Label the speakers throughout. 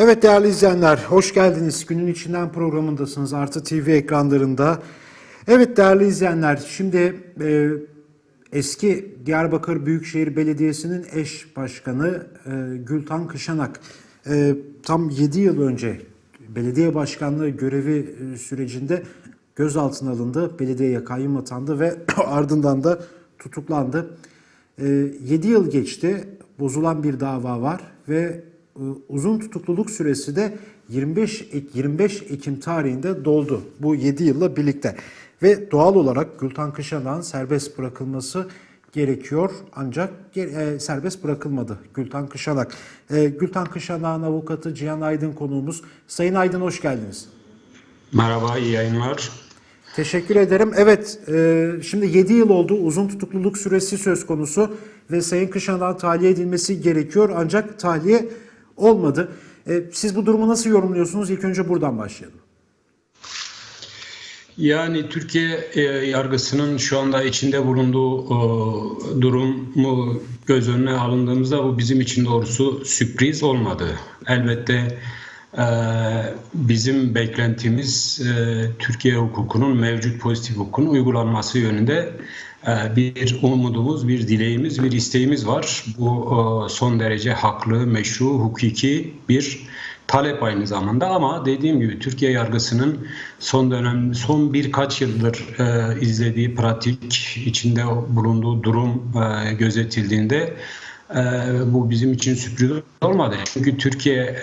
Speaker 1: Evet değerli izleyenler, hoş geldiniz. Günün içinden programındasınız Artı TV ekranlarında. Evet değerli izleyenler, şimdi e, eski Diyarbakır Büyükşehir Belediyesi'nin eş başkanı e, Gültan Kışanak e, tam 7 yıl önce belediye başkanlığı görevi e, sürecinde gözaltına alındı. Belediyeye kayyum atandı ve ardından da tutuklandı. 7 yıl geçti. Bozulan bir dava var ve e, uzun tutukluluk süresi de 25 Ek- 25 Ekim tarihinde doldu. Bu 7 yılla birlikte. Ve doğal olarak Gültan Kışanak'ın serbest bırakılması gerekiyor ancak e, serbest bırakılmadı Gültan Kışanak. E, Gültan Kışanak'ın avukatı Cihan Aydın konuğumuz. Sayın Aydın hoş geldiniz.
Speaker 2: Merhaba, iyi yayınlar.
Speaker 1: Teşekkür ederim. Evet, e, şimdi 7 yıl oldu. Uzun tutukluluk süresi söz konusu ve Sayın Kışanak'ın tahliye edilmesi gerekiyor ancak tahliye olmadı. E, siz bu durumu nasıl yorumluyorsunuz? İlk önce buradan başlayalım.
Speaker 2: Yani Türkiye e, yargısının şu anda içinde bulunduğu e, durumu göz önüne alındığımızda bu bizim için doğrusu sürpriz olmadı. Elbette e, bizim beklentimiz e, Türkiye hukukunun mevcut pozitif hukukun uygulanması yönünde bir umudumuz, bir dileğimiz, bir isteğimiz var. Bu e, son derece haklı, meşru, hukuki bir talep aynı zamanda ama dediğim gibi Türkiye yargısının son dönem son birkaç yıldır e, izlediği pratik içinde bulunduğu durum e, gözetildiğinde bu bizim için sürpriz olmadı. Çünkü Türkiye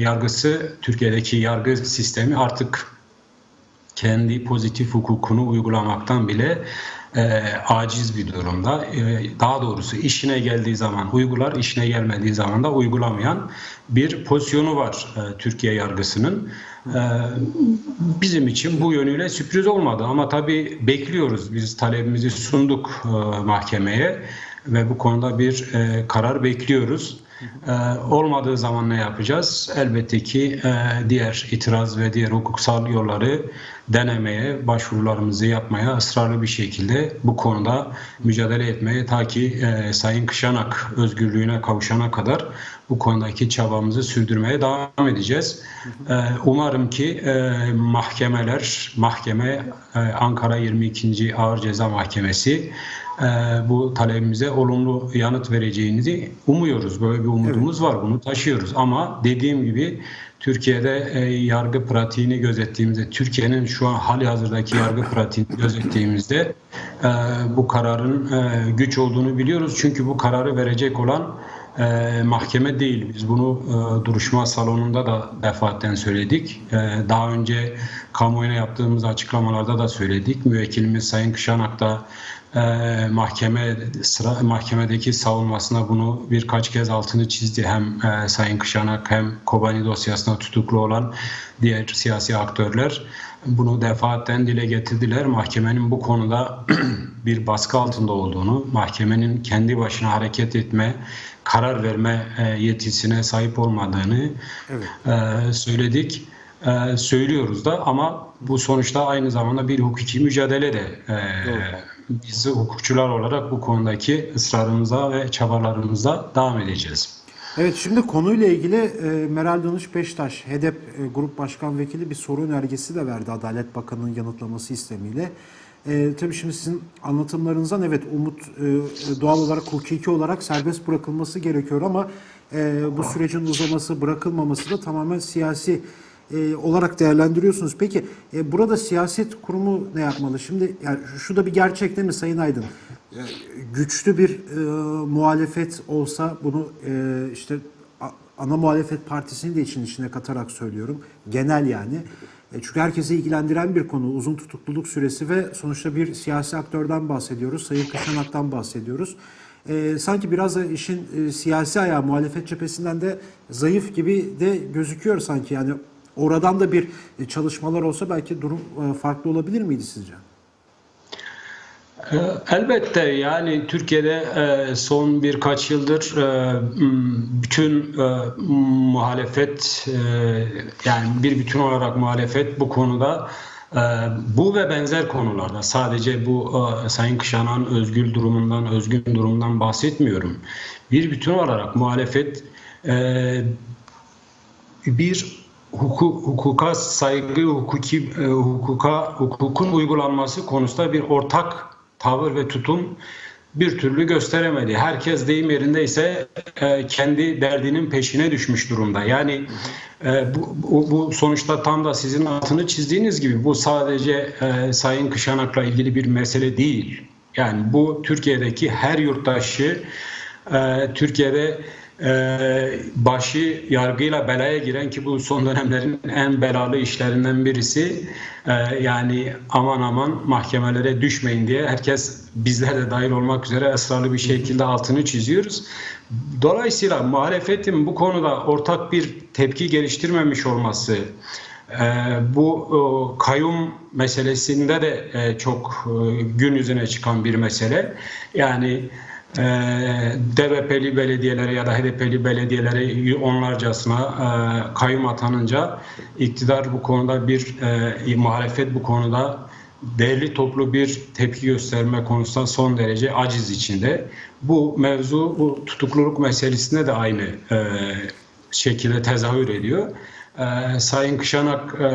Speaker 2: yargısı Türkiye'deki yargı sistemi artık kendi pozitif hukukunu uygulamaktan bile e, aciz bir durumda. E, daha doğrusu işine geldiği zaman uygular, işine gelmediği zaman da uygulamayan bir pozisyonu var e, Türkiye yargısının. E, bizim için bu yönüyle sürpriz olmadı ama tabii bekliyoruz. Biz talebimizi sunduk e, mahkemeye ve bu konuda bir e, karar bekliyoruz. Ee, olmadığı zaman ne yapacağız? Elbette ki e, diğer itiraz ve diğer hukuksal yolları denemeye, başvurularımızı yapmaya ısrarlı bir şekilde bu konuda mücadele etmeye ta ki e, Sayın Kışanak özgürlüğüne kavuşana kadar bu konudaki çabamızı sürdürmeye devam edeceğiz. E, umarım ki e, mahkemeler, mahkeme e, Ankara 22. Ağır Ceza Mahkemesi e, bu talebimize olumlu yanıt vereceğinizi umuyoruz. Böyle bir umudumuz var. Bunu taşıyoruz. Ama dediğim gibi Türkiye'de e, yargı pratiğini gözettiğimizde, Türkiye'nin şu an hali hazırdaki yargı pratiğini gözettiğimizde e, bu kararın e, güç olduğunu biliyoruz. Çünkü bu kararı verecek olan e, mahkeme değil. Biz bunu e, duruşma salonunda da defaatten söyledik. E, daha önce kamuoyuna yaptığımız açıklamalarda da söyledik. Müvekkilimiz Sayın Kışanak da e, mahkeme sıra mahkemedeki savunmasına bunu birkaç kez altını çizdi. Hem e, Sayın Kışanak hem Kobani dosyasında tutuklu olan diğer siyasi aktörler bunu defaatten dile getirdiler. Mahkemenin bu konuda bir baskı altında olduğunu, mahkemenin kendi başına hareket etme, karar verme e, yetisine sahip olmadığını e, söyledik. E, söylüyoruz da ama bu sonuçta aynı zamanda bir hukuki mücadele de e, biz hukukçular olarak bu konudaki ısrarımıza ve çabalarımıza devam edeceğiz.
Speaker 1: Evet şimdi konuyla ilgili e, Meral Danış Beştaş, HEDEP e, Grup Başkan Vekili bir soru önergesi de verdi Adalet Bakanı'nın yanıtlaması istemiyle. E, tabii şimdi sizin anlatımlarınızdan evet Umut e, doğal olarak hukuki olarak serbest bırakılması gerekiyor ama e, bu sürecin uzaması bırakılmaması da tamamen siyasi e, olarak değerlendiriyorsunuz. Peki e, burada siyaset kurumu ne yapmalı? Şimdi yani şu da bir gerçek değil mi Sayın Aydın? E, güçlü bir e, muhalefet olsa bunu e, işte ana muhalefet partisini de için içine katarak söylüyorum. Genel yani. E, çünkü herkesi ilgilendiren bir konu. Uzun tutukluluk süresi ve sonuçta bir siyasi aktörden bahsediyoruz. Sayın Kışanak'tan bahsediyoruz. E, sanki biraz da işin e, siyasi ayağı muhalefet cephesinden de zayıf gibi de gözüküyor sanki. Yani oradan da bir e, çalışmalar olsa belki durum e, farklı olabilir miydi sizce?
Speaker 2: Ee, Elbette yani Türkiye'de e, son birkaç yıldır e, bütün e, muhalefet e, yani bir bütün olarak muhalefet bu konuda e, bu ve benzer konularda sadece bu e, Sayın Kışanak'ın özgül durumundan, özgün durumundan bahsetmiyorum. Bir bütün olarak muhalefet e, bir hukuk, hukuka saygı, hukuki e, hukuka hukukun uygulanması konusunda bir ortak tavır ve tutum bir türlü gösteremedi. Herkes deyim yerindeyse e, kendi derdinin peşine düşmüş durumda. Yani e, bu, bu, bu sonuçta tam da sizin altını çizdiğiniz gibi bu sadece e, Sayın Kışanak'la ilgili bir mesele değil. Yani bu Türkiye'deki her yurttaşı e, Türkiye'de başı yargıyla belaya giren ki bu son dönemlerin en belalı işlerinden birisi e, yani aman aman mahkemelere düşmeyin diye herkes bizler de dahil olmak üzere ısrarlı bir şekilde altını çiziyoruz. Dolayısıyla muhalefetin bu konuda ortak bir tepki geliştirmemiş olması e, bu kayyum meselesinde de e, çok gün yüzüne çıkan bir mesele. Yani e, DBP'li belediyelere ya da HDP'li belediyelere onlarcasına e, kayyum atanınca iktidar bu konuda bir e, muhalefet bu konuda değerli toplu bir tepki gösterme konusunda son derece aciz içinde. Bu mevzu bu tutukluluk meselesinde de aynı e, şekilde tezahür ediyor. Ee, Sayın Kışanak e,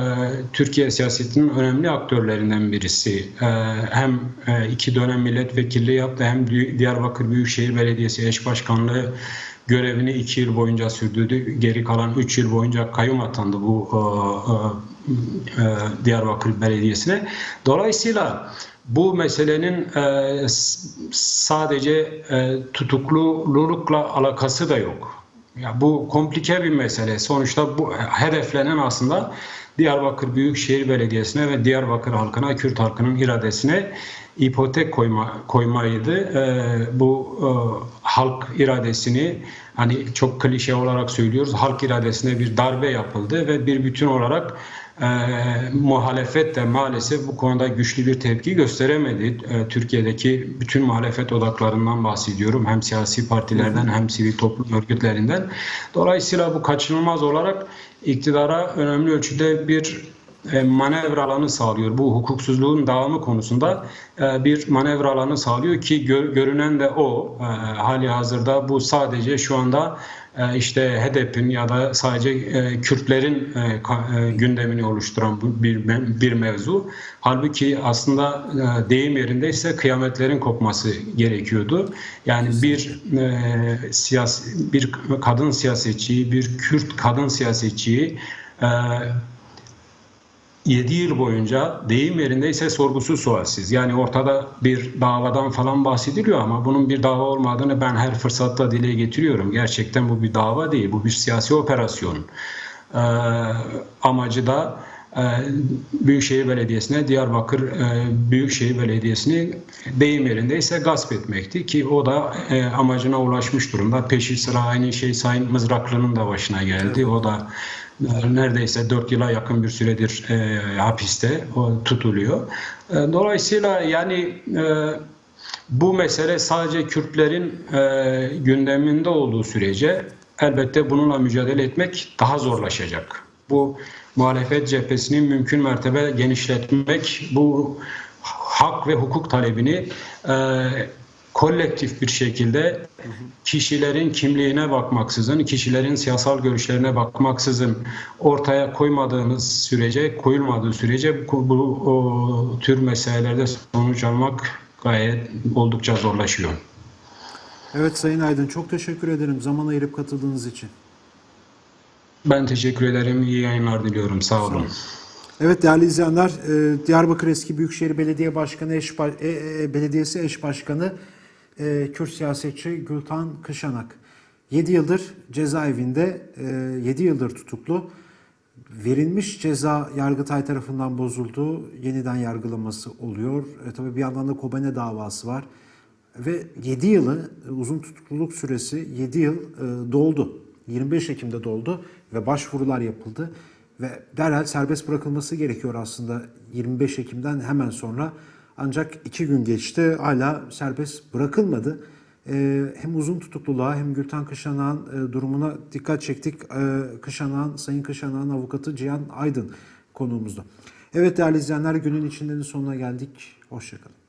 Speaker 2: Türkiye siyasetinin önemli aktörlerinden birisi. Ee, hem e, iki dönem milletvekilliği yaptı hem Diyarbakır Büyükşehir Belediyesi eş başkanlığı görevini iki yıl boyunca sürdürdü. Geri kalan üç yıl boyunca kayyum atandı bu e, e, e, Diyarbakır Belediyesi'ne. Dolayısıyla bu meselenin e, sadece e, tutuklulukla alakası da yok. Ya bu komplike bir mesele. Sonuçta bu hedeflenen aslında Diyarbakır Büyükşehir Belediyesi'ne ve Diyarbakır halkına, Kürt halkının iradesine ipotek koyma, koymaydı. Ee, bu e, halk iradesini hani çok klişe olarak söylüyoruz. Halk iradesine bir darbe yapıldı ve bir bütün olarak e, muhalefet de maalesef bu konuda güçlü bir tepki gösteremedi. E, Türkiye'deki bütün muhalefet odaklarından bahsediyorum. Hem siyasi partilerden hem sivil toplum örgütlerinden. Dolayısıyla bu kaçınılmaz olarak iktidara önemli ölçüde bir e, manevra alanı sağlıyor. Bu hukuksuzluğun dağılımı konusunda e, bir manevra alanı sağlıyor ki gör- görünen de o. E, Hali hazırda bu sadece şu anda işte HDP'nin ya da sadece e, Kürtlerin gündemini oluşturan bir bir mevzu. Halbuki aslında e, deyim yerindeyse kıyametlerin kopması gerekiyordu. Yani bir siyasi bir kadın siyasetçiyi, bir Kürt kadın siyasetçiyi 7 yıl boyunca deyim yerindeyse sorgusuz sualsiz. Yani ortada bir davadan falan bahsediliyor ama bunun bir dava olmadığını ben her fırsatta dile getiriyorum. Gerçekten bu bir dava değil, bu bir siyasi operasyon. Ee, amacı da e, Büyükşehir Belediyesi'ne, Diyarbakır e, Büyükşehir Belediyesi'ni deyim yerindeyse gasp etmekti ki o da e, amacına ulaşmış durumda. Peşi sıra aynı şey Sayın Mızraklı'nın da başına geldi. O da neredeyse 4 yıla yakın bir süredir e, hapiste o tutuluyor. E, dolayısıyla yani e, bu mesele sadece Kürtlerin e, gündeminde olduğu sürece elbette bununla mücadele etmek daha zorlaşacak. Bu muhalefet cephesini mümkün mertebe genişletmek, bu hak ve hukuk talebini e, kolektif bir şekilde kişilerin kimliğine bakmaksızın, kişilerin siyasal görüşlerine bakmaksızın ortaya koymadığınız sürece, koyulmadığı sürece bu, bu o, tür meselelerde sonuç almak gayet oldukça zorlaşıyor.
Speaker 1: Evet Sayın Aydın çok teşekkür ederim zaman ayırıp katıldığınız için.
Speaker 2: Ben teşekkür ederim. İyi yayınlar diliyorum. Sağ olun.
Speaker 1: Evet değerli izleyenler, e, Diyarbakır Eski Büyükşehir Belediye Başkanı eş e, e, Belediyesi eş başkanı e, Kürt siyasetçi Gültan Kışanak 7 yıldır cezaevinde, e, 7 yıldır tutuklu. Verilmiş ceza Yargıtay tarafından bozuldu. Yeniden yargılaması oluyor. E, tabii bir yandan da Kobane davası var. Ve 7 yılı, uzun tutukluluk süresi 7 yıl e, doldu. 25 Ekim'de doldu ve başvurular yapıldı. Ve derhal serbest bırakılması gerekiyor aslında 25 Ekim'den hemen sonra. Ancak iki gün geçti hala serbest bırakılmadı. Ee, hem uzun tutukluluğa hem Gülten Kışanak'ın e, durumuna dikkat çektik. Ee, Kışanak'ın, Sayın Kışanak'ın avukatı Cihan Aydın konuğumuzda. Evet değerli izleyenler günün içindenin sonuna geldik. Hoşçakalın.